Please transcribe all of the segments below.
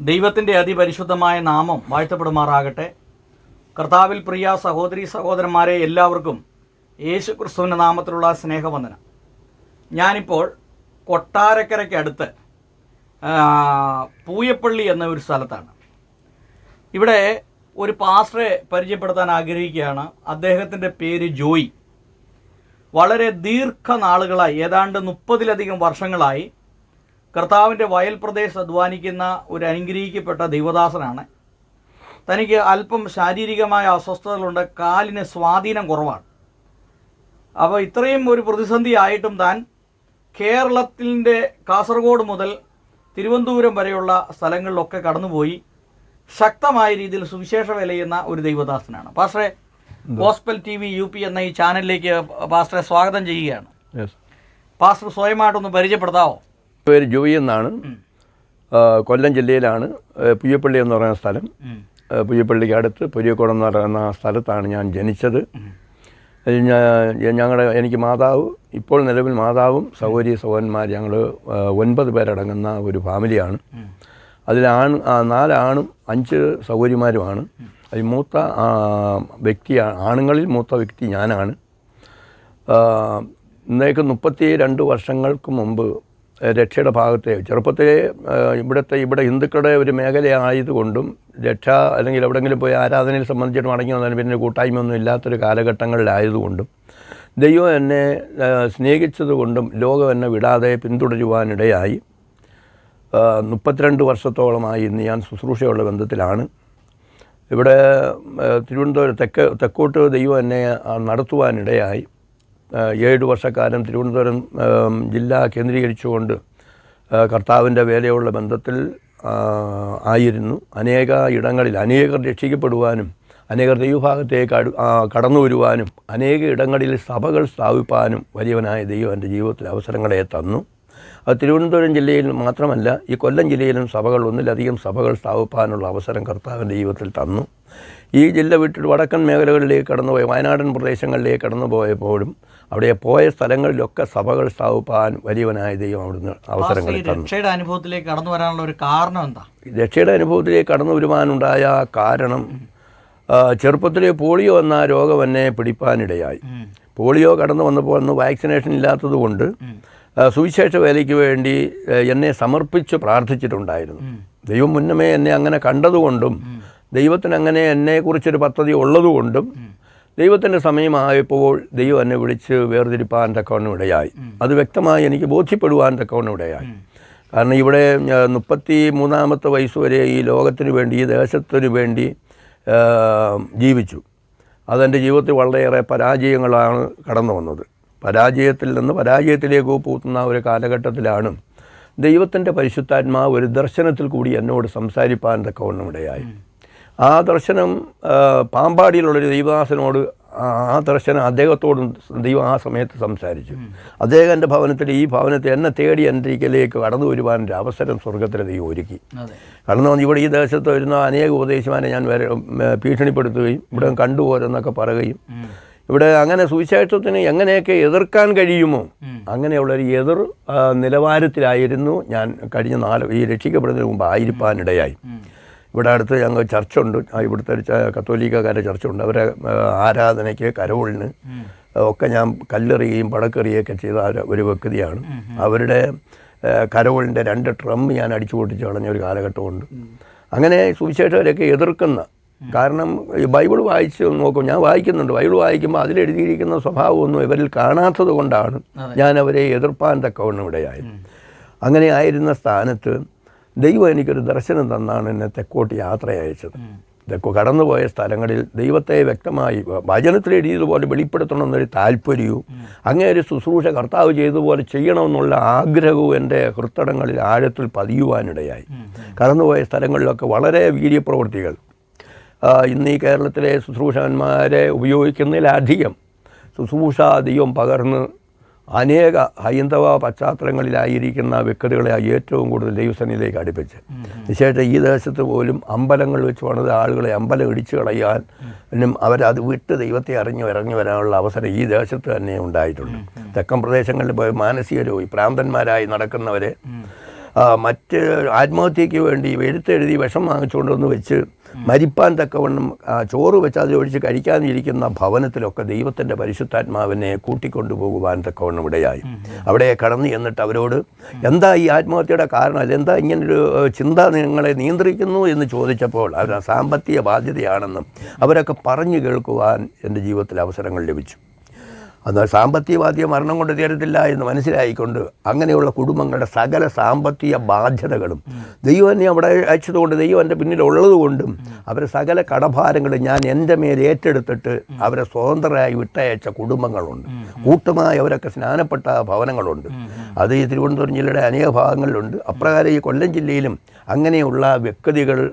ദൈവത്തിന്റെ അതിപരിശുദ്ധമായ നാമം വാഴ്ത്തപ്പെടുമാറാകട്ടെ. കർത്താവിൽ പ്രിയ സഹോദരി സഹോദരന്മാരെ എല്ലാവർക്കും യേശു ക്രിസ്തുവിന്റെ നാമത്തിലുള്ള സ്നേഹവന്ദനം. ഞാനിപ്പോൾ കൊട്ടാരക്കരയ്ക്കടുത്ത് പൂയപ്പള്ളി എന്ന ഒരു സ്ഥലത്താണ്. ഇവിടെ ഒരു പാസ്റ്ററെ പരിചയപ്പെടുത്താൻ ആഗ്രഹിക്കുകയാണ്. അദ്ദേഹത്തിന്റെ പേര് ജോയി. വളരെ ദീർഘനാളുകളായി ഏതാണ്ട് മുപ്പതിലധികം വർഷങ്ങളായി കർത്താവിന്റെ വയൽ പ്രദേശത്ത് അധ്വാനിക്കുന്ന ഒരു അനുഗ്രഹിക്കപ്പെട്ട ദൈവദാസനാണ്. തനിക്ക് അല്പം ശാരീരികമായ അസ്വസ്ഥതകളുണ്ട് കാലിന് സ്വാധീനം കുറവാണ്. അപ്പോൾ ഇത്രയും ഒരു പ്രതിസന്ധി ആയിട്ടും താൻ കേരളത്തിന്റെ കാസർഗോഡ് മുതൽ തിരുവനന്തപുരം വരെയുള്ള സ്ഥലങ്ങളിലൊക്കെ കടന്നുപോയി ശക്തമായ രീതിയിൽ സുവിശേഷ വിലയുന്ന ഒരു ദൈവദാസനാണ്. പാസ്റ്ററെ gospel T V U P എന്ന ഈ ചാനലിലേക്ക് പാസ്റ്ററെ സ്വാഗതം ചെയ്യുകയാണ്. പാസ്റ്റർ സ്വയമായിട്ടൊന്ന് പരിചയപ്പെടുത്താവോ? പേര് ജോയി എന്നാണ്. കൊല്ലം ജില്ലയിലാണ്. പുയ്യപ്പള്ളി എന്ന് പറയുന്ന സ്ഥലം. പുയ്യപ്പള്ളിക്ക് അടുത്ത് പുരിയക്കോടം എന്ന് പറയുന്ന സ്ഥലത്താണ് ഞാൻ ജനിച്ചത്. ഞങ്ങളുടെ എനിക്ക് മാതാവ് ഇപ്പോൾ നിലവിൽ മാതാവും സഹോദരി സഹോദരന്മാർ ഞങ്ങൾ ഒൻപത് പേരടങ്ങുന്ന ഒരു ഫാമിലിയാണ്. അതിൽ ആൺ നാലാണും അഞ്ച് സഹോദരിമാരുമാണ്. അതിൽ മൂത്ത വ്യക്തിയാണ് വ്യക്തി ആണുങ്ങളിൽ മൂത്ത വ്യക്തി ഞാനാണ്. ഇന്നേക്ക് മുപ്പത്തി രണ്ട് വർഷങ്ങൾക്ക് മുമ്പ് രക്ഷയുടെ ഭാഗത്തെ ചെറുപ്പത്തിലെ ഇവിടുത്തെ ഇവിടെ ഹിന്ദുക്കളുടെ ഒരു മേഖലയായതുകൊണ്ടും രക്ഷ അല്ലെങ്കിൽ എവിടെയെങ്കിലും പോയി ആരാധനയിൽ സംബന്ധിച്ചിട്ട് മടങ്ങി വന്നാലും പിന്നെ കൂട്ടായ്മയൊന്നും ഇല്ലാത്തൊരു കാലഘട്ടങ്ങളിലായതുകൊണ്ടും ദൈവം എന്നെ സ്നേഹിച്ചതുകൊണ്ടും ലോകം എന്നെ വിടാതെ പിന്തുടരുവാനിടയായി. മുപ്പത്തിരണ്ട് വർഷത്തോളമായി ഇന്ന് ഞാൻ ശുശ്രൂഷയുള്ള ബന്ധത്തിലാണ്. ഇവിടെ തിരുവനന്തപുരം തെക്ക് തെക്കോട്ട് ദൈവം എന്നെ നടത്തുവാനിടയായി. ഏഴ് വർഷക്കാലം തിരുവനന്തപുരം ജില്ല കേന്ദ്രീകരിച്ചുകൊണ്ട് കർത്താവിന്റെ വേലയുള്ള ബന്ധത്തിൽ ആയിരുന്നു. അനേക ഇടങ്ങളിൽ അനേകർ രക്ഷിക്കപ്പെടുവാനും അനേകർ ദൈവഭാഗത്തേക്ക് അടു കടന്നു വരുവാനും അനേക ഇടങ്ങളിൽ സഭകൾ സ്ഥാപിപ്പാനും വലിയവനായ ദൈവം എന്റെ ജീവിതത്തിൽ അവസരങ്ങളെ തന്നു. അത് തിരുവനന്തപുരം ജില്ലയിൽ മാത്രമല്ല ഈ കൊല്ലം ജില്ലയിലും സഭകൾ ഒന്നിലധികം സഭകൾ സ്ഥാപിപ്പാനുള്ള അവസരം കർത്താവിന്റെ ജീവിതത്തിൽ തന്നു. ഈ ജില്ല വിട്ടിട്ട് വടക്കൻ മേഖലകളിലേക്ക് കടന്നുപോയി വയനാടൻ പ്രദേശങ്ങളിലേക്ക് കടന്നു പോയപ്പോഴും അവിടെ പോയ സ്ഥലങ്ങളിലൊക്കെ സഭകൾ സ്ഥാപിപ്പാൻ വലിയവനായ ദൈവം അവിടുന്ന് അവസരങ്ങൾ രക്ഷയുടെ അനുഭവത്തിലേക്ക് കടന്നു വരാനുള്ള ഒരു കാരണം എന്താ? രക്ഷയുടെ അനുഭവത്തിലേക്ക് കടന്നു വരുവാനുണ്ടായ കാരണം ചെറുപ്പത്തിലെ പോളിയോ എന്ന രോഗം എന്നെ പിടിപ്പാനിടയായി. പോളിയോ കടന്നു വന്നപ്പോൾ അന്ന് വാക്സിനേഷൻ ഇല്ലാത്തതുകൊണ്ട്. സുവിശേഷ വേലയ്ക്ക് വേണ്ടി എന്നെ സമർപ്പിച്ച് പ്രാർത്ഥിച്ചിട്ടുണ്ടായിരുന്നു. ദൈവം മുന്നമേ എന്നെ അങ്ങനെ കണ്ടതുകൊണ്ടും ദൈവത്തിന് അങ്ങനെ എന്നെക്കുറിച്ചൊരു പദ്ധതി ഉള്ളതുകൊണ്ടും ദൈവത്തിന്റെ സമയമായപ്പോൾ ദൈവം എന്നെ വിളിച്ച് വേർതിരിപ്പാൻ തക്കവണ്ണം ഇടയായി. അത് വ്യക്തമായി എനിക്ക് ബോധ്യപ്പെടുവാൻ തക്കവണ്ണം ഇടയായി. കാരണം ഇവിടെ മുപ്പത്തി മൂന്നാമത്തെ വയസ്സ് വരെ ഈ ലോകത്തിന് വേണ്ടി ഈ ദേശത്തിന് വേണ്ടി ജീവിച്ചു. അതെന്റെ ജീവിതത്തിൽ വളരെയേറെ പരാജയങ്ങളാണ് കടന്നു വന്നത്. പരാജയത്തിൽ നിന്ന് പരാജയത്തിലേക്ക് പൂത്തുന്ന ഒരു കാലഘട്ടത്തിലാണ് ദൈവത്തിന്റെ പരിശുദ്ധാത്മാവ് ഒരു ദർശനത്തിൽ കൂടി എന്നോട് സംസാരിപ്പാൻ തക്കവണ്ണം ഇടയായി. ആ ദർശനം പാമ്പാടിയിലുള്ള പാമ്പാടിയിലുള്ളൊരു ദൈവദാസനോട് ആ ദർശനം അദ്ദേഹത്തോടും ദൈവം ആ സമയത്ത് സംസാരിച്ചു. അദ്ദേഹം എന്റെ ഭവനത്തിൽ ഈ ഭവനത്തിൽ എന്നെ തേടി എന്റെ ഇക്കലേക്ക് കടന്നു വരുവാൻ ഒരു അവസരം സ്വർഗത്തിലെ ദൈവം ഒരുക്കി. കടന്നു വന്ന് ഇവിടെ ഈ ദേശത്ത് വരുന്ന അനേക ഉപദേശമാരെ ഞാൻ വരെ ഭീഷണിപ്പെടുത്തുകയും ഇവിടെ കണ്ടുപോരെന്നൊക്കെ പറയുകയും. ഇവിടെ അങ്ങനെ സുവിശേഷത്തിന് എങ്ങനെയൊക്കെ എതിർക്കാൻ കഴിയുമോ. അങ്ങനെയുള്ളൊരു എതിർ നിലവാരത്തിലായിരുന്നു ഞാൻ കഴിഞ്ഞ നാല് ഈ രക്ഷിക്കപ്പെടുന്നതിന് മുമ്പ് ആയിരിക്കാനിടയായി ഉം. ഇവിടെ അടുത്ത് ഞങ്ങൾ ചർച്ചുണ്ട്. ഇവിടുത്തെ കത്തോലിക്കക്കാരുടെ ചർച്ചുണ്ട്. അവരെ ആരാധനയ്ക്ക് കരോളിന് ഒക്കെ ഞാൻ കല്ലെറിയുകയും പടക്കെറിയുകയൊക്കെ ചെയ്ത ഒരു- വ്യക്തിയാണ്. അവരുടെ കരോളിന്റെ രണ്ട് ട്രം ഞാൻ അടിച്ചു പൊട്ടിച്ച് കളഞ്ഞ ഒരു കാലഘട്ടമുണ്ട്. അങ്ങനെ സുവിശേഷവരെയൊക്കെ എതിർക്കുന്ന കാരണം ഈ ബൈബിൾ വായിച്ച് നോക്കും ഞാൻ വായിക്കുന്നുണ്ട്. ബൈബിൾ വായിക്കുമ്പോൾ അതിലെഴുതിയിരിക്കുന്ന സ്വഭാവമൊന്നും ഇവരിൽ കാണാത്തത് കൊണ്ടാണ്. ഞാൻ അവരെ എതിർപ്പാൻ തക്കവണ്ണം ഇവിടെയായത് അങ്ങനെ ആയിരുന്ന സ്ഥാനത്ത് ദൈവം എനിക്കൊരു ദർശനം തന്നാണ് എന്നെ തെക്കോട്ട് യാത്ര അയച്ചത്. ഇതൊക്കെ കടന്നുപോയ സ്ഥലങ്ങളിൽ ദൈവത്തെ വ്യക്തമായി വചനത്തിൽ എഴുതിയതുപോലെ വെളിപ്പെടുത്തണമെന്നൊരു താല്പര്യവും അങ്ങനെ ഒരു ശുശ്രൂഷ കർത്താവ് ചെയ്തതുപോലെ ചെയ്യണമെന്നുള്ള ആഗ്രഹവും എന്റെ ഹൃത്തടങ്ങളിൽ ആഴത്തിൽ പതിയുവാനിടയായി. കടന്നുപോയ സ്ഥലങ്ങളിലൊക്കെ വളരെ വീര്യപ്രവൃത്തികൾ ഇന്ന് ഈ കേരളത്തിലെ ശുശ്രൂഷകന്മാരെ ഉപയോഗിക്കുന്നതിലധികം ശുശ്രൂഷ ദൈവം പകർന്ന് അനേക ഹൈന്ദവ പശ്ചാത്തലങ്ങളിലായിരിക്കുന്ന വ്യക്തികളെ ഏറ്റവും കൂടുതൽ ദൈവസേനയിലേക്ക് അടുപ്പിച്ച്. വിശേഷം ഈ ദേശത്ത് പോലും അമ്പലങ്ങൾ വെച്ച് പണിത ആളുകളെ അമ്പലം ഇടിച്ചു കളയാൻ എന്നും അവരത് വിട്ട് ദൈവത്തെ അറിഞ്ഞു ഇറങ്ങി വരാനുള്ള അവസരം ഈ ദേശത്ത് തന്നെ ഉണ്ടായിട്ടുണ്ട്. തെക്കൻ പ്രദേശങ്ങളിൽ പോയി മാനസിക രോഗി പ്രാന്തന്മാരായി നടക്കുന്നവരെ മറ്റ് ആത്മഹത്യയ്ക്ക് വേണ്ടി എഴുത്തെഴുതി വിഷം വാങ്ങിച്ചുകൊണ്ടുവന്ന് വെച്ച് മരിപ്പാൻ തക്കവണ്ണം ചോറ് വെച്ച് ഒഴിച്ച് കഴിക്കാതിരിക്കുന്ന ഭവനത്തിലൊക്കെ ദൈവത്തിന്റെ പരിശുദ്ധാത്മാവിനെ കൂട്ടിക്കൊണ്ടുപോകുവാൻ തക്കവണ്ണം ഇടയായി. അവിടെ കടന്നു ചെന്നിട്ട് അവരോട് എന്താ ഈ ആത്മഹത്യയുടെ കാരണം? അതെന്താ ഇങ്ങനൊരു ഏഹ്, ചിന്ത നിങ്ങളെ നിയന്ത്രിക്കുന്നു? എന്ന് ചോദിച്ചപ്പോൾ അവർ സാമ്പത്തിക ബാധ്യതയാണെന്നും അവരൊക്കെ പറഞ്ഞു കേൾക്കുവാൻ എന്റെ ജീവിതത്തിൽ അവസരങ്ങൾ ലഭിച്ചു. അത് സാമ്പത്തിക ബാധ്യത മരണം കൊണ്ട് തീരത്തില്ല എന്ന് മനസ്സിലായിക്കൊണ്ട് അങ്ങനെയുള്ള കുടുംബങ്ങളുടെ സകല സാമ്പത്തിക ബാധ്യതകളും ദൈവം എന്നെ അവിടെ അയച്ചതുകൊണ്ട് ദൈവം എന്റെ പിന്നിൽ ഉള്ളതുകൊണ്ടും അവരെ സകല കടഭാരങ്ങളും ഞാൻ എന്റെ മേൽ ഏറ്റെടുത്തിട്ട് അവരെ സ്വതന്ത്രരായി വിട്ടയച്ച കുടുംബങ്ങളുണ്ട്. കൂട്ടമായി അവരൊക്കെ സ്നാനപ്പെട്ട ഭവനങ്ങളുണ്ട്. അത് ഈ തിരുവനന്തപുരം ജില്ലയുടെ അനേക ഭാഗങ്ങളിലുണ്ട്. അപ്രകാരം ഈ കൊല്ലം ജില്ലയിലും അങ്ങനെയുള്ള വ്യക്തികളെ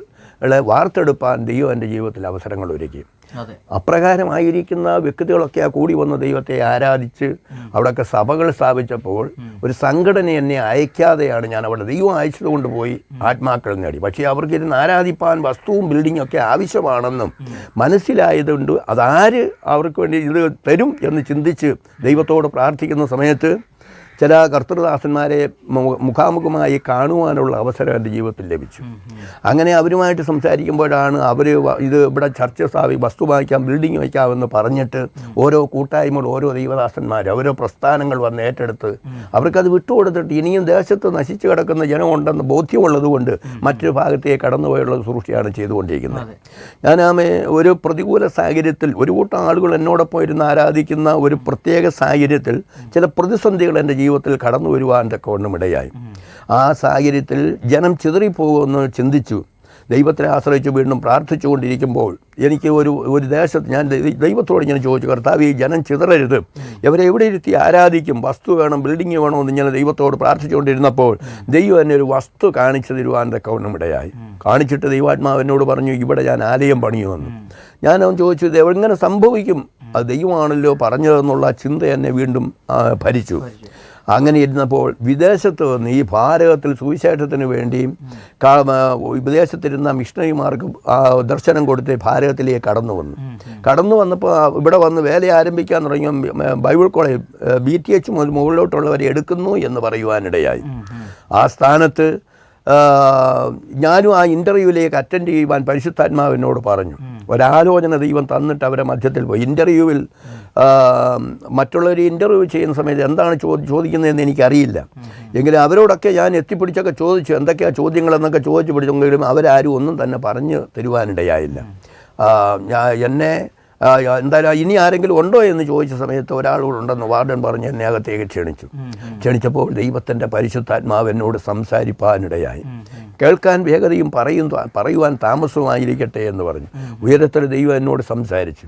വാർത്തെടുപ്പാൻ ദൈവം എന്റെ ജീവിതത്തിൽ അവസരങ്ങൾ ഒരുക്കി. അപ്രകാരമായിരിക്കുന്ന വ്യക്തികളൊക്കെ ആ കൂടി വന്ന ദൈവത്തെ ആരാധിച്ച് അവിടെയൊക്കെ സഭകൾ സ്ഥാപിച്ചപ്പോൾ ഒരു സംഘടന എന്നെ അയക്കാതെയാണ് ഞാൻ അവിടെ ദൈവം അയച്ചത് കൊണ്ടുപോയി ആത്മാക്കൾ നേടി. പക്ഷേ അവർക്ക് ഇരുന്ന് ആരാധിപ്പാൻ വസ്തുവും ബിൽഡിങ്ങും ഒക്കെ ആവശ്യമാണെന്നും മനസ്സിലായതുകൊണ്ട് അതാര് അവർക്ക് വേണ്ടി ഇത് തരും എന്ന് ചിന്തിച്ച് ദൈവത്തോട് പ്രാർത്ഥിക്കുന്ന സമയത്ത് ചില കർത്തൃദാസന്മാരെ മുഖാമുഖമായി കാണുവാനുള്ള അവസരം എന്റെ ജീവിതത്തിൽ ലഭിച്ചു. അങ്ങനെ അവരുമായിട്ട് സംസാരിക്കുമ്പോഴാണ് അവർ ഇത് ഇവിടെ ചർച്ച സ്ഥാപി വസ്തു വാങ്ങിക്കാം ബിൽഡിംഗ് വയ്ക്കാമെന്ന് പറഞ്ഞിട്ട് ഓരോ കൂട്ടായ്മകൾ ഓരോ ദൈവദാസന്മാർ ഓരോ പ്രസ്ഥാനങ്ങൾ വന്ന് ഏറ്റെടുത്ത് അവർക്കത് വിട്ടുകൊടുത്തിട്ട് ഇനിയും ദേശത്ത് നശിച്ചു കിടക്കുന്ന ജനമുണ്ടെന്ന് ബോധ്യമുള്ളതുകൊണ്ട് മറ്റൊരു ഭാഗത്തേക്ക് കടന്നുപോയുള്ള സുരക്ഷയാണ് ചെയ്തുകൊണ്ടിരിക്കുന്നത്. ഞാൻ ആമേ ഒരു പ്രതികൂല സാഹചര്യത്തിൽ ഒരു കൂട്ടം ആളുകൾ എന്നോടൊപ്പം ഇരുന്ന് ആരാധിക്കുന്ന ഒരു പ്രത്യേക സാഹചര്യത്തിൽ ചില പ്രതിസന്ധികൾ എന്റെ ജീവിതത്തിൽ കടന്നു വരുവാൻ തക്കവണ്ണം ഇടയായി. ആ സാഹചര്യത്തിൽ ജനം ചിതറിപ്പോകുമെന്ന് ചിന്തിച്ചു. ദൈവത്തെ ആശ്രയിച്ച് വീണ്ടും പ്രാർത്ഥിച്ചുകൊണ്ടിരിക്കുമ്പോൾ എനിക്ക് ഒരു ഒരു ദേശത്ത് ഞാൻ ദൈവത്തോട് ഞാൻ ചോദിച്ചു കർത്താവ് ഈ ജനം ചിതറരുത്. ഇവരെ എവിടെ ഇരുത്തി ആരാധിക്കും? വസ്തു വേണം ബിൽഡിംഗ് എന്ന് ഞാൻ ദൈവത്തോട് പ്രാർത്ഥിച്ചുകൊണ്ടിരുന്നപ്പോൾ ദൈവം എന്നെ ഒരു വസ്തു കാണിച്ചു തരുവാൻ തക്കവണ്ണം ഇടയായി. കാണിച്ചിട്ട് ദൈവാത്മാവ് എന്നോട് പറഞ്ഞു ഇവിടെ ഞാൻ ആലയം പണിയുമെന്ന്. ഞാൻ അവൻ ചോദിച്ചു ഇത് എങ്ങനെ സംഭവിക്കും? അത് ദൈവമാണല്ലോ പറഞ്ഞതെന്നുള്ള ചിന്ത എന്നെ വീണ്ടും ഭരിച്ചു. അങ്ങനെ ഇരുന്നപ്പോൾ വിദേശത്ത് വന്ന് ഈ ഭാരതത്തിൽ സുവിശേഷത്തിന് വേണ്ടിയും വിദേശത്തിരുന്ന മിഷണറിമാർക്ക് ആ, ദർശനം കൊടുത്ത് ഭാരതത്തിലേക്ക് കടന്നു വന്നു. കടന്നു വന്നപ്പോൾ ഇവിടെ വന്ന് വേല ആരംഭിക്കാൻ തുടങ്ങിയ Bible college B T H മുതൽ മുകളിലോട്ടുള്ളവരെ എടുക്കുന്നു എന്ന് പറയുവാനിടയായി. ആ സ്ഥാനത്ത് ഞാനും ആ ഇന്റർവ്യൂവിലേക്ക് അറ്റൻഡ് ചെയ്യുവാൻ പരിശുദ്ധാത്മാവിനോട് പറഞ്ഞു. ഒരാലോചന ദൈവം തന്നിട്ട് അവരെ മധ്യത്തിൽ പോയി. ഇന്റർവ്യൂവിൽ മറ്റുള്ളവർ ഇന്റർവ്യൂ ചെയ്യുന്ന സമയത്ത് എന്താണ് ചോ ചോദിക്കുന്നതെന്ന് എനിക്കറിയില്ല. എങ്കിലും അവരോടൊക്കെ ഞാൻ എത്തിപ്പിടിച്ചൊക്കെ ചോദിച്ചു. എന്തൊക്കെയാണ് ചോദ്യങ്ങളെന്നൊക്കെ ചോദിച്ചു പിടിച്ചെങ്കിലും അവരാരും ഒന്നും തന്നെ പറഞ്ഞു തരുവാനിടയായില്ല. എന്നെ എന്തായാലും ഇനി ആരെങ്കിലും ഉണ്ടോ എന്ന് ചോദിച്ച സമയത്ത് ഒരാളോടുണ്ടെന്ന് വാർഡൻ പറഞ്ഞ് എന്നെ അകത്തേക്ക് ക്ഷണിച്ചു. ക്ഷണിച്ചപ്പോൾ ദൈവത്തിന്റെ പരിശുദ്ധാത്മാവ് എന്നോട് സംസാരിപ്പാനിടയായി. കേൾക്കാൻ വേഗതയും പറയും പറയുവാൻ താമസവുമായിരിക്കട്ടെ എന്ന് പറഞ്ഞു. ഉയരത്തിൽ ദൈവം എന്നോട് സംസാരിച്ചു.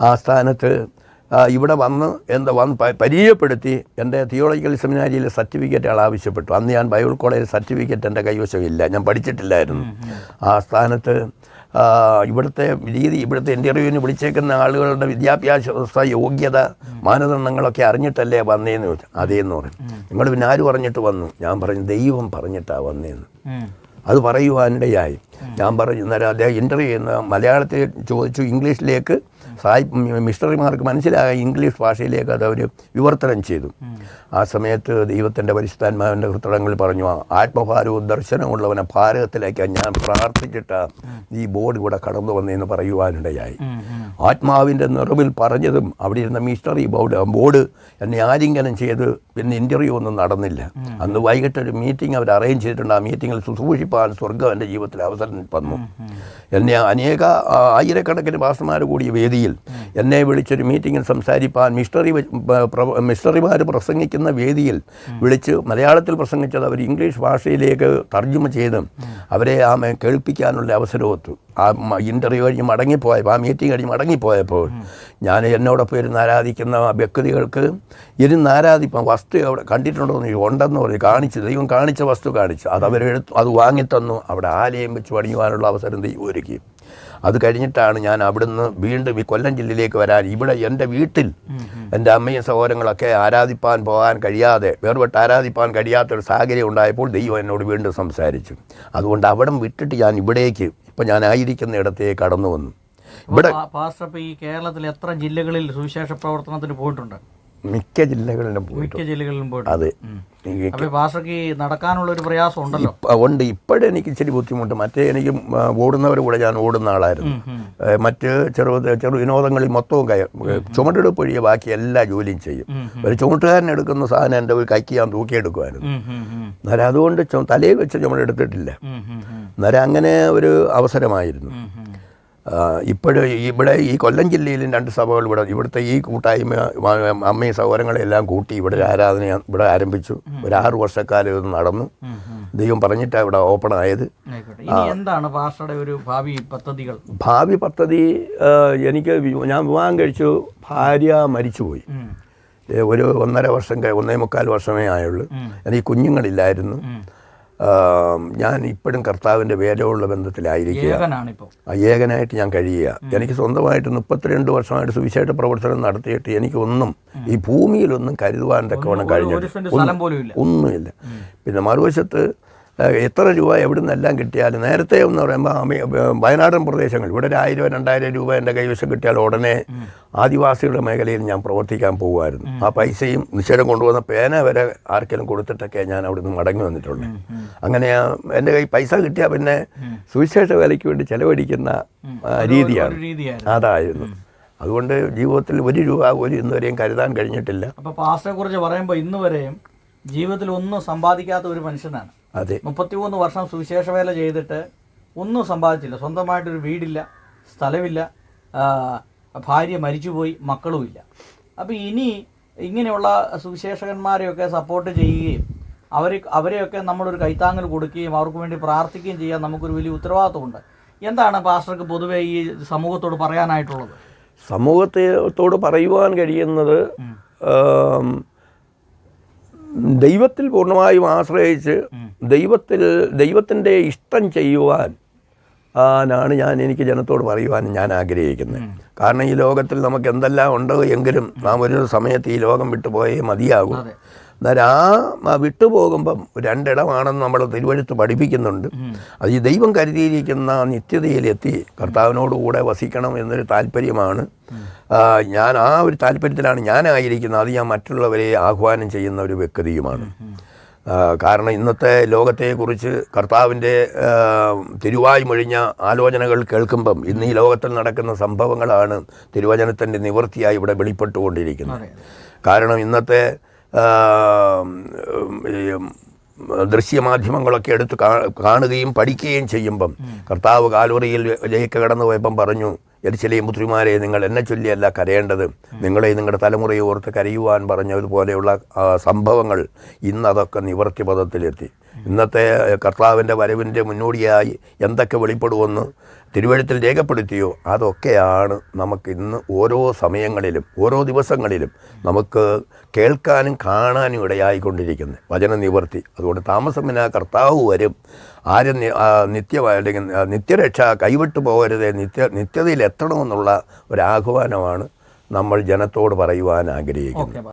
ആ സ്ഥാനത്ത് ഇവിടെ വന്ന് എന്താ വന്ന് പരിചയപ്പെടുത്തി എന്റെ തിയോളജിക്കൽ സെമിനാരിയിലെ സർട്ടിഫിക്കറ്റ് ആൾ ആവശ്യപ്പെട്ടു. അന്ന് ഞാൻ ബൈബിൾ കോളേജിൽ സർട്ടിഫിക്കറ്റ് എന്റെ കൈവശമില്ല. ഞാൻ പഠിച്ചിട്ടില്ലായിരുന്നു. ആ സ്ഥാനത്ത് ഇവിടുത്തെ രീതി ഇവിടുത്തെ ഇന്റർവ്യൂവിന് വിളിച്ചേക്കുന്ന ആളുകളുടെ വിദ്യാഭ്യാസ യോഗ്യത മാനദണ്ഡങ്ങളൊക്കെ അറിഞ്ഞിട്ടല്ലേ വന്നേന്ന് ചോദിച്ചു. അതേന്ന് പറയും നിങ്ങൾ പിന്നെ ആര് പറഞ്ഞിട്ട് വന്നു? ഞാൻ പറഞ്ഞു ദൈവം പറഞ്ഞിട്ടാണ് വന്നേന്ന്. അത് പറയുവാനിടയായി. ഞാൻ പറഞ്ഞു അന്നേരം അദ്ദേഹം ഇന്റർവ്യൂ ചെയ്യുന്ന മലയാളത്തിൽ ചോദിച്ചു ഇംഗ്ലീഷിലേക്ക് സായി മിഷണറിമാർക്ക് മനസ്സിലായ ഇംഗ്ലീഷ് ഭാഷയിലേക്ക് അത് അവർ വിവർത്തനം ചെയ്തു. ആ സമയത്ത് ദൈവത്തിന്റെ പരിശുദ്ധാത്മാവിന്റെ ഹൃത്തടങ്ങളിൽ പറഞ്ഞു "ആ, ആത്മഭാരവും ദർശനമുള്ളവനെ ഭാരതത്തിലേക്ക് ഞാൻ പ്രാർത്ഥിച്ചിട്ട് ഈ ബോർഡ് ഇവിടെ കടന്നു വന്നതെന്ന് പറയുവാനിടയായി. ആത്മാവിന്റെ നിറവിൽ പറഞ്ഞതും അവിടെ ഇരുന്ന മിഷണറി ബോർഡ് ബോർഡ് എന്നെ ആലിംഗനം ചെയ്ത് പിന്നെ ഇന്റർവ്യൂ ഒന്നും നടന്നില്ല. അന്ന് വൈകിട്ട് ഒരു മീറ്റിംഗ് അവർ അറേഞ്ച് ചെയ്തിട്ടുണ്ട്. ആ മീറ്റിങ്ങിൽ ശുശ്രൂഷിപ്പാൻ സ്വർഗം എന്റെ ജീവിതത്തിൽ അവസരം വന്നു എന്നെ അനേക ആയിരക്കണക്കിന് ഭാഷമാർ കൂടി വേദിയിൽ എന്നെ വിളിച്ചൊരു മീറ്റിങ്ങിൽ സംസാരിപ്പാൻ മിഷണറി മിഷണറിമാർ പ്രസംഗിക്കുന്ന വേദിയിൽ വിളിച്ച് മലയാളത്തിൽ പ്രസംഗിച്ചത് അവർ ഇംഗ്ലീഷ് ഭാഷയിലേക്ക് തർജമ ചെയ്ത് അവരെ ആ കേൾപ്പിക്കാനുള്ള അവസരമൊത്തു ആ ഇന്റർവ്യൂ കഴിഞ്ഞ് മടങ്ങിപ്പോയപ്പോൾ ആ മീറ്റിംഗ് കഴിഞ്ഞ് മടങ്ങിപ്പോയപ്പോൾ ഞാൻ എന്നോടൊപ്പം ഇരുന്ന് ആരാധിക്കുന്ന വ്യക്തികൾക്ക് ഇരുന്ന് ആരാധിപ്പം വസ്തു അവിടെ കണ്ടിട്ടുണ്ടോ എന്ന്. ഉണ്ടെന്ന് പറഞ്ഞു. കാണിച്ചു. ദൈവം കാണിച്ച വസ്തു കാണിച്ചു. അത് അവരെടുത്തു അത് വാങ്ങിത്തന്നു. അവിടെ ആലയം വെച്ച് പണിയുവാനുള്ള അവസരം ദൈവം ഒരുക്കി. അത് കഴിഞ്ഞിട്ടാണ് ഞാൻ അവിടുന്ന് വീണ്ടും ഈ കൊല്ലം ജില്ലയിലേക്ക് വരാൻ. ഇവിടെ എന്റെ വീട്ടിൽ എന്റെ അമ്മയും സഹോദരങ്ങളൊക്കെ ആരാധിപ്പാൻ പോകാൻ കഴിയാതെ വേർപെട്ട് ആരാധിപ്പാൻ കഴിയാത്തൊരു സാഹചര്യം ഉണ്ടായപ്പോൾ ദൈവം എന്നോട് വീണ്ടും സംസാരിച്ചു. അതുകൊണ്ട് അവിടം വിട്ടിട്ട് ഞാൻ ഇവിടേക്ക് ഇപ്പം ഞാൻ ആയിരിക്കുന്ന ഇടത്തേക്ക് കടന്നു വന്നു. ഇവിടെ പാസ്റ്റർ ഈ കേരളത്തിൽ എത്ര ജില്ലകളിൽ സുവിശേഷ പ്രവർത്തനത്തിന് പോയിട്ടുണ്ട്? മിക്ക ജില്ലകളിലും പോയിട്ട് മിക്ക ജില്ലകളിലും പോയിട്ട് അതെ അപ്പോൾ ഈ നടക്കാനുള്ള ഒരു പ്രയാസം ഉണ്ടല്ലോ? ഉണ്ട്. ഇപ്പോഴെനിക്ക് ഇച്ചിരി ബുദ്ധിമുട്ട്. മറ്റേ എനിക്ക് ഓടുന്നവർ കൂടെ ഞാൻ ഓടുന്ന ആളായിരുന്നു. മറ്റ് ചെറു ചെറു വിനോദങ്ങളിൽ മൊത്തവും കയ ചുമടെടുപ്പ് ഒഴികെ ബാക്കി എല്ലാ ജോലിയും ചെയ്യും. ഒരു ചുമട്ടുകാരൻ എടുക്കുന്ന സാധനം എന്റെ ഒരു കൈക്ക് ഞാൻ തൂക്കിയെടുക്കുമായിരുന്നു. അന്നേരം അതുകൊണ്ട് തലയിൽ വെച്ച് ചുമടെടുത്തിട്ടില്ല. അന്നേരം അങ്ങനെ ഒരു അവസരമായിരുന്നു. ഇപ്പോഴും ഇവിടെ ഈ കൊല്ലം ജില്ലയിലും രണ്ട് സഭകൾ ഇവിടെ ഇവിടുത്തെ ഈ കൂട്ടായ്മ അമ്മയും സഹോദരങ്ങളെല്ലാം കൂട്ടി ഇവിടെ ആരാധന ഇവിടെ ആരംഭിച്ചു. ഒരു ആറ് വർഷക്കാലം ഇത് നടന്നു. ദൈവം പറഞ്ഞിട്ടാണ് ഇവിടെ ഓപ്പൺ ആയത്. എന്താണ് പാസ്റ്ററുടെ ഒരു ഭാവി പദ്ധതികൾ? ഭാവി പദ്ധതി എനിക്ക് ഞാൻ വിവാഹം കഴിച്ചു ഭാര്യ മരിച്ചുപോയി. ഒരു ഒന്നര വർഷം ഒന്നേ മുക്കാൽ വർഷമേ ആയുള്ളൂ. എനിക്ക് കുഞ്ഞുങ്ങളില്ലായിരുന്നു. ഞാൻ ഇപ്പോഴും കർത്താവിന്റെ വേദമുള്ള ബന്ധത്തിലായിരിക്കുക. ഏകനായിട്ട് ഞാൻ കഴിയുക. എനിക്ക് സ്വന്തമായിട്ട് മുപ്പത്തിരണ്ട് വർഷമായിട്ട് സുവിശേഷ പ്രവർത്തനം നടത്തിയിട്ട് എനിക്കൊന്നും ഈ ഭൂമിയിലൊന്നും കരുതുവാൻ തക്കവണ്ണം കഴിഞ്ഞിട്ട് ഒന്നുമില്ല. പിന്നെ മറുവശത്ത് എത്ര രൂപ എവിടെ നിന്നെല്ലാം കിട്ടിയാലും നേരത്തെ എന്ന് പറയുമ്പോൾ അമി- വയനാടൻ പ്രദേശങ്ങൾ ഇവിടെ ഒരു ആയിരം രണ്ടായിരം രൂപ എന്റെ കൈവശം കിട്ടിയാൽ ഉടനെ ആദിവാസികളുടെ മേഖലയിൽ ഞാൻ പ്രവർത്തിക്കാൻ പോകുമായിരുന്നു. ആ പൈസയും നിശ്ചയം കൊണ്ടുവന്ന പേന വരെ ആർക്കെങ്കിലും കൊടുത്തിട്ടൊക്കെ ഞാൻ അവിടുന്ന് മടങ്ങി വന്നിട്ടുള്ളൂ അങ്ങനെ എന്റെ കൈ പൈസ കിട്ടിയാൽ പിന്നെ സുവിശേഷ വേലയ്ക്ക് വേണ്ടി ചെലവഴിക്കുന്ന രീതിയാണ്. അതായിരുന്നു. അതുകൊണ്ട് ജീവിതത്തിൽ ഒരു രൂപ ഒരു ഇന്നുവരെയും കരുതാൻ കഴിഞ്ഞിട്ടില്ല. അപ്പോൾ പാസ്റ്ററെ കുറിച്ച് പറയുമ്പോൾ ഇന്നുവരെയും ജീവിതത്തിൽ ഒന്നും സമ്പാദിക്കാത്ത ഒരു മനുഷ്യനാണ്. അതെ. മുപ്പത്തിമൂന്ന് വർഷം സുവിശേഷ വേല ചെയ്തിട്ട് ഒന്നും സമ്പാദിച്ചില്ല. സ്വന്തമായിട്ടൊരു വീടില്ല സ്ഥലമില്ല ഭാര്യ മരിച്ചുപോയി മക്കളുമില്ല. അപ്പോൾ ഇനി ഇങ്ങനെയുള്ള സുവിശേഷകന്മാരെയൊക്കെ സപ്പോർട്ട് ചെയ്യുകയും അവർ അവരെയൊക്കെ നമ്മളൊരു കൈത്താങ്ങൽ കൊടുക്കുകയും അവർക്ക് വേണ്ടി പ്രാർത്ഥിക്കുകയും ചെയ്യാൻ നമുക്കൊരു വലിയ ഉത്തരവാദിത്വമുണ്ട്. എന്താണ് പാസ്റ്റർക്ക് പൊതുവേ ഈ സമൂഹത്തോട് പറയാനായിട്ടുള്ളത്? സമൂഹത്തോട് പറയുവാൻ കഴിയുന്നത് ദൈവത്തിൽ പൂർണമായും ആശ്രയിച്ച് ദൈവത്തിൽ ദൈവത്തിന്റെ ഇഷ്ടം ചെയ്യുവാൻ ആണ് ഞാൻ എനിക്ക് ജനത്തോട് പറയുവാൻ ഞാൻ ആഗ്രഹിക്കുന്നത്. കാരണം ഈ ലോകത്തിൽ നമുക്ക് എന്തെല്ലാം ഉണ്ടോ എങ്കിലും നാം ഒരു സമയത്ത് ഈ ലോകം വിട്ടുപോയേ മതിയാകും. എന്നാൽ ആ വിട്ടുപോകുമ്പം രണ്ടിടമാണെന്ന് നമ്മൾ തിരുവഴുത്ത് പഠിപ്പിക്കുന്നുണ്ട്. അത് ഈ ദൈവം കരുതിയിരിക്കുന്ന നിത്യതയിലെത്തി കർത്താവിനോടുകൂടെ വസിക്കണം എന്നൊരു താല്പര്യമാണ്. ഞാൻ ആ ഒരു താല്പര്യത്തിലാണ് ഞാനായിരിക്കുന്നത്. അത് ഞാൻ മറ്റുള്ളവരെ ആഹ്വാനം ചെയ്യുന്ന ഒരു വ്യക്തിയുമാണ്. കാരണം ഇന്നത്തെ ലോകത്തെക്കുറിച്ച് കർത്താവിന്റെ തിരുവായി മൊഴിഞ്ഞ ആലോചനകൾ കേൾക്കുമ്പം ഇന്ന് ഈ ലോകത്തിൽ നടക്കുന്ന സംഭവങ്ങളാണ് തിരുവചനത്തിന്റെ നിവൃത്തിയായി ഇവിടെ വെളിപ്പെട്ടുകൊണ്ടിരിക്കുന്നത്. കാരണം ഇന്നത്തെ ദൃശ്യമാധ്യമങ്ങളൊക്കെ എടുത്ത് കാ- കാണുകയും പഠിക്കുകയും ചെയ്യുമ്പം കർത്താവ് കാലുറിയിൽ ജയിക്ക കടന്നു പോയപ്പം പറഞ്ഞു എരിശിലെയും പുത്രിമാരെ നിങ്ങൾ എന്നെ ചൊല്ലിയല്ല കരയേണ്ടത്. നിങ്ങളെ നിങ്ങളുടെ തലമുറയെ ഓർത്ത് കരയുവാൻ പറഞ്ഞതുപോലെയുള്ള സംഭവങ്ങൾ ഇന്നതൊക്കെ നിവർത്തി പദത്തിലെത്തി. ഇന്നത്തെ കർത്താവിന്റെ വരവിന്റെ മുന്നോടിയായി എന്തൊക്കെ വെളിപ്പെടുമെന്ന് തിരുവഴുത്തിൽ രേഖപ്പെടുത്തിയോ അതൊക്കെയാണ് നമുക്ക് ഇന്ന് ഓരോ സമയങ്ങളിലും ഓരോ ദിവസങ്ങളിലും നമുക്ക് കേൾക്കാനും കാണാനും ഇടയായിക്കൊണ്ടിരിക്കുന്നത്. വചന നിവർത്തി അതുകൊണ്ട് താമസമിന കർത്താവ് വരും. ആരും നിത്യ അല്ലെങ്കിൽ നിത്യരക്ഷ കൈവിട്ടു പോകരുത്. നിത്യ നിത്യതയിൽ എത്തണമെന്നുള്ള ഒരു ആഹ്വാനമാണ് നമ്മൾ ജനത്തോട് പറയുവാൻ ആഗ്രഹിക്കുന്നത്.